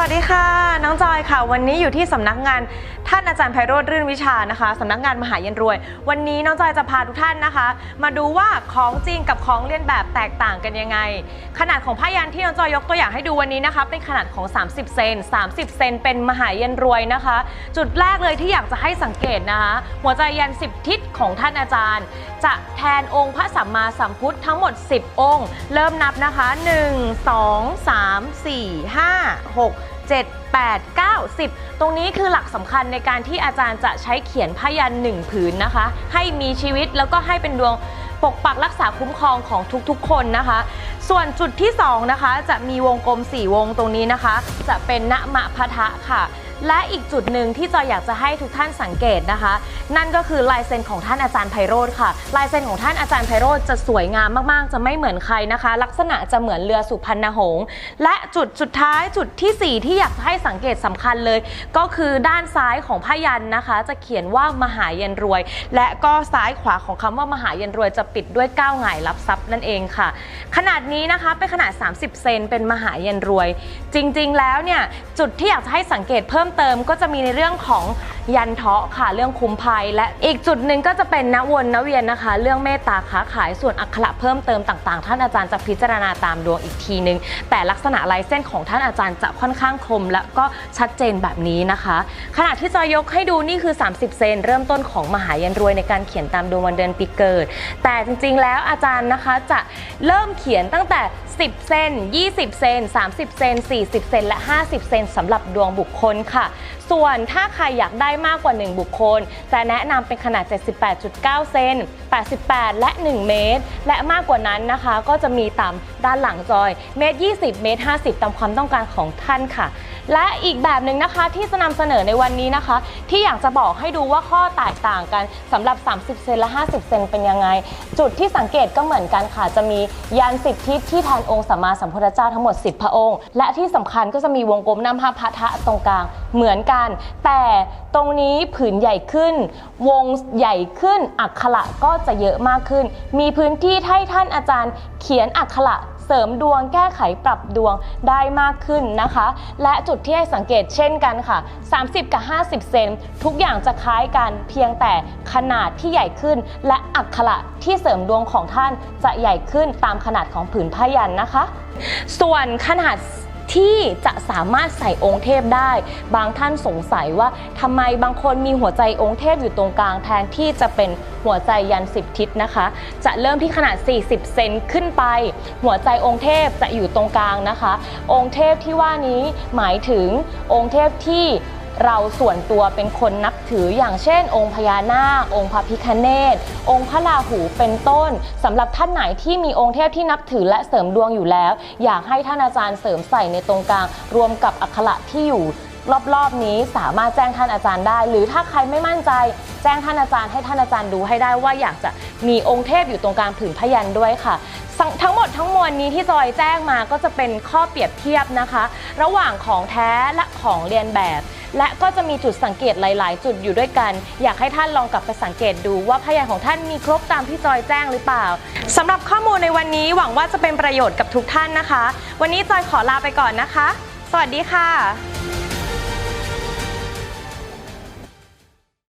วัสดีค่ะ น้องจอยค่ะ วันนี้อยู่ที่สำนักงานท่านอาจารย์ไพโรธรื่นวิชานะคะสำนักงานมหาเย็นรวย วันนี้น้องจอยจะพาทุกท่านนะคะ มาดูว่าของจริงกับของเลียนแบบแตกต่างกันยังไง ขนาดของผ้ายันที่น้องจอยยกตัวอย่างให้ดูวันนี้นะคะ เป็นขนาดของ 30 เซน 30 เซนเป็นมหาเย็นรวยนะคะ จุดแรกเลยที่อยากจะให้สังเกตนะคะหัวใจยัน 10 ทิศของท่านอาจารย์ จะแทนองค์พระสัมมาสัมพุทธทั้งหมด 10 องค์ เริ่มนับนะคะ 1 2 3 4 5 6 7 8 9 10 ตรงนี้คือหลักสำคัญในการที่อาจารย์จะใช้เขียนพยันหนึ่งผืนนะคะ ให้มีชีวิตแล้วก็ให้เป็นดวงปกปักรักษาคุ้มครองของทุกๆ คนนะคะ ส่วนจุดที่ 2 นะคะ จะมีวงกลม 4 วงตรงนี้นะคะ จะเป็นณมะพะทะค่ะ และอีกจุดหนึ่งที่จอยอยากจะให้ทุกท่านสังเกตนะคะ นั่นก็คือลายเซ็นของท่านอาจารย์ไพโรธค่ะ ลายเซ็นของท่านอาจารย์ไพโรธจะสวยงามมากๆ จะไม่เหมือนใครนะคะ ลักษณะจะเหมือนเรือสุพรรณหงษ์และจุดสุดท้ายจุดทีสี่4 ที่อยากจะให้สังเกตสำคัญเลย ก็คือด้านซ้ายของผ้ายันนะคะ จะเขียนว่ามหาเย็นรวย และก็ซ้ายขวาของคำว่ามหาเย็นรวยจะปิดด้วยก้าวหงายรับทรัพย์นั่นเองค่ะ ขนาดนี้นะคะเป็นขนาด 30 เซนเป็นมหาเย็นรวย จริง ๆ แล้วเนี่ยจุดที่อยากจะให้สังเกตเพิ่มเติมก็จะมีในเรื่องของยันเทาะค่ะเรื่องคุ้มภัย และอีกจุดหนึ่งก็จะเป็นนวนนเวียนนะคะ เรื่องเมตตาค้าขายส่วนอักขระเพิ่มเติมต่างๆ ท่านอาจารย์จะพิจารณาตามดวงอีกทีนึง แต่ลักษณะลายเส้นของท่านอาจารย์จะค่อนข้างคม และก็ชัดเจนแบบนี้นะคะ ขณะที่จอยกให้ดูนี่คือ 30 เซนเริ่มต้นของมหายันรวยในการเขียนตามดวงวันเดือนปีเกิด แต่จริงๆแล้วอาจารย์นะคะจะเริ่มเขียนตั้งแต่ 10 เซน20 เซน30 เซน40 เซนและ 50 เซนสำหรับดวงบุคคลค่ะค่ะ ส่วนถ้าใครอยากได้มากกว่า 1 บุคคล จะแนะนำเป็นขนาด 78.9 เซน 88 และ 1 เมตร และมากกว่านั้นนะคะ ก็จะมีตามด้านหลังจอย เมตร 20 เมตร 50 ตามความต้องการของท่านค่ะ และอีกแบบหนึ่งนะคะที่จะนำเสนอในวันนี้นะคะ ที่อยากจะบอกให้ดูว่าข้อแตกต่างกันสำหรับ 30 เซนและ 50 เซนเป็นยังไง จุดที่สังเกตก็เหมือนกันค่ะ จะมียานสิบทิศที่แทนองค์สัมมาสัมพุทธเจ้าทั้งหมด 10 พระองค์ และที่สำคัญก็จะมีวงกลมน้ำพระพัทะตรงกลางเหมือนกันแต่ตรงนี้ผืนใหญ่ขึ้น วงใหญ่ขึ้น อักขระก็จะเยอะมากขึ้น มีพื้นที่ให้ท่านอาจารย์ เขียนอักขระเสริมดวงแก้ไขปรับดวงได้มากขึ้นนะคะ และจุดที่ให้สังเกตเช่นกันค่ะ 30 กับ 50 เซนทุกอย่างจะคล้ายกันเพียงแต่ขนาดที่ใหญ่ขึ้น และอักขระที่เสริมดวงของท่านจะใหญ่ขึ้นตามขนาดของผืนผ้ายันนะคะ ส่วนขนาด ที่จะสามารถใส่องค์เทพได้ บางท่านสงสัยว่าทำไมบางคนมีหัวใจองค์เทพอยู่ตรงกลางแทนที่จะเป็นหัวใจยัน10ทิศนะคะ จะเริ่มที่ขนาด 40 เซนขึ้นไป หัวใจองค์เทพจะอยู่ตรงกลางนะคะ องค์เทพที่ว่านี้หมายถึงองค์เทพที่ เราส่วนตัวเป็นคนนับถืออย่างเช่น องค์พญานาค องค์พระพิคเนตองค์พระราหูเป็นต้นสำหรับท่านไหนที่มีองค์เทพที่นับถือและเสริมดวงอยู่แล้ว อยากให้ท่านอาจารย์เสริมใส่ในตรงกลาง รวมกับอักขระที่อยู่รอบๆนี้สามารถแจ้งท่านอาจารย์ได้ หรือถ้าใครไม่มั่นใจ แจ้งท่านอาจารย์ให้ท่านอาจารย์ดูให้ได้ว่าอยากจะมีองค์เทพอยู่ตรงกลางผืนพยันด้วยค่ะ ทั้งหมดทั้งมวลนี้ที่จอยแจ้งมาก็จะเป็นข้อเปรียบเทียบนะคะ ระหว่างของแท้และของเรียนแบบ และก็จะมีจุดสังเกตหลาย ๆ จุดอยู่ด้วยกัน อยากให้ท่านลองกลับไปสังเกตดูว่าพยานของท่านมีครบตามที่จอยแจ้งหรือเปล่าสำหรับข้อมูลในวันนี้หวังว่าจะเป็นประโยชน์กับทุกท่านนะคะ วันนี้จอยขอลาไปก่อนนะคะ สวัสดีค่ะ